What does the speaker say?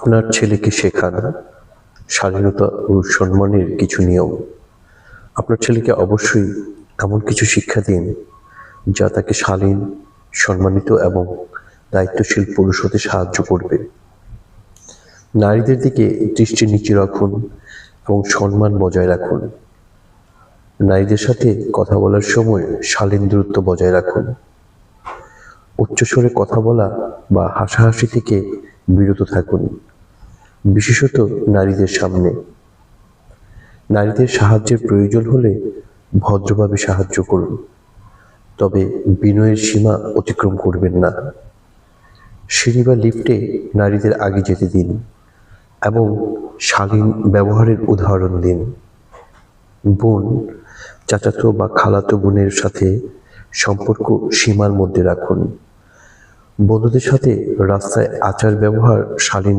আপনার ছেলেকে শেখান। স্বাধীনতা ও সম্মানের কিছু নিয়ম। আপনার ছেলেকে অবশ্যই এমন কিছু শিক্ষা দিন, যা তাকে শালীন, সম্মানিত এবং দায়িত্বশীল পুরুষ হতে সাহায্য করবে। নারীদের দিকে দৃষ্টি নিচে রাখুন এবং সম্মান বজায় রাখুন। নারীদের সাথে কথা বলার সময় শালীন দূরত্ব বজায় রাখুন। উচ্চস্বরে কথা বলা বা হাসাহাসি থেকে বিরত থাকুন। বিশেষত নারীদের সামনে। নারীদের সাহায্যের প্রয়োজন হলে ভদ্রভাবে সাহায্য করুন। তবে বিনয়ের সীমা অতিক্রম করবেন না। সিঁড়ি বা লিফটে নারীদের আগে যেতে দিন এবং শালীন ব্যবহারের উদাহরণ দিন। বোন, চাচাতো বা খালাতো বোনের সাথে সম্পর্ক সীমার মধ্যে রাখুন। বন্ধুদের সাথে রাস্তায় আচার ব্যবহার শালীন